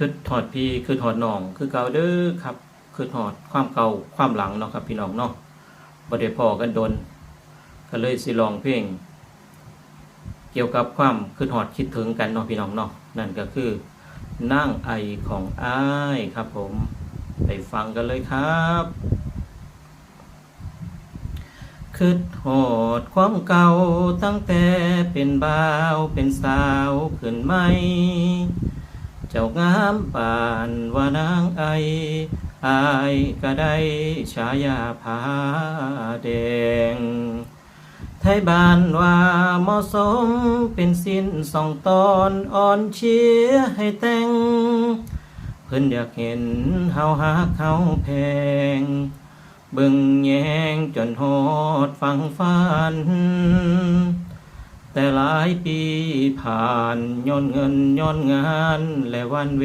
คือถอดพี่คือถอดน้อง คือเก่าเด้อครับ คือถอดความเก่าความหลังเนาะครับ พี่น้องเนาะบ่ได้พอกันโดน ก็เลยสิลองเพลงเกี่ยวกับความคือถอดคิดถึงกันเนาะพี่น้องเนาะนั่นก็คือนั่งไอของอ้ายครับผม ไปฟังกันเลยครับคืดหอดความเก่าตั้งแต่เป็นบ่าวเป็นสาวขึ้นไหม เจ้างามป่านว่านางไออายก็ได้ฉายาผาแดง ไทยบ้านว่าเหมาะสมเป็นสิ้นสองตอนอ่อนเชียให้แต่ง เพิ่นอยากเห็นเฮาฮักเฮาแพงบิ่งแยงจนฮอดฟังฟัน แต่หลายปีผ่านย้อนเงินย้อนงาน และวันเว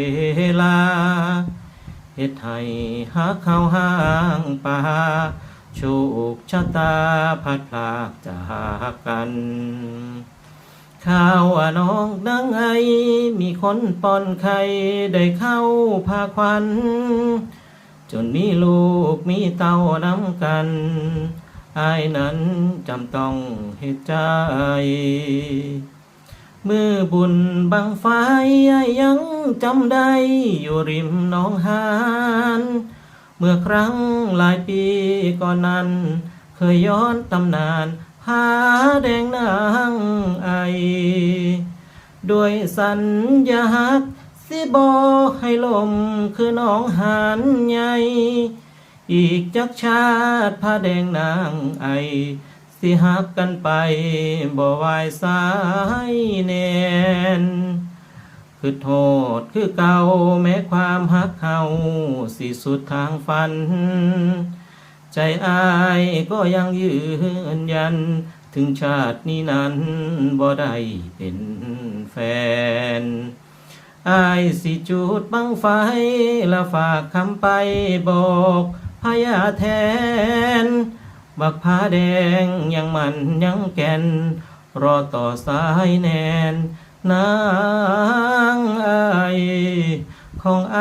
ลาเฮ็ดให้ฮักเข้าห้างป่าโชคชะตาพัดพลากจากกันข่าวว่าน้องดังไอมีคนปอนไข่ได้เข้าพาควัน จนมีลูกมีเต้านำกัน อายนั้นจำต้องเหตุใจ มือบุญบังไฟอ้ยังจำได้อยู่ริมน้องหานเมื่อครั้งหลายปีก่อนนั้น เคยย้อนตำนานผาแดงนางไอ ด้วยสัญญาฮักสิบอกให้ลมคือน้องหานใหญ่ อีกจักชาติผ้าแดงนางไอ สิหักกันไปบ่วายสายแนนคือโทษคือเก่าแม้ความหักเฮาสิสุดทางฝัน ใจอายก็ยังยืนยัน ถึงชาตินี้นั้นบ่ได้เป็นแฟนอายสิจุดบังไฟ และฝากคำไปบอก พญาแทน บักผ้าแดงยังมันยังแก่น รอต่อสายแนน นางไอของไอ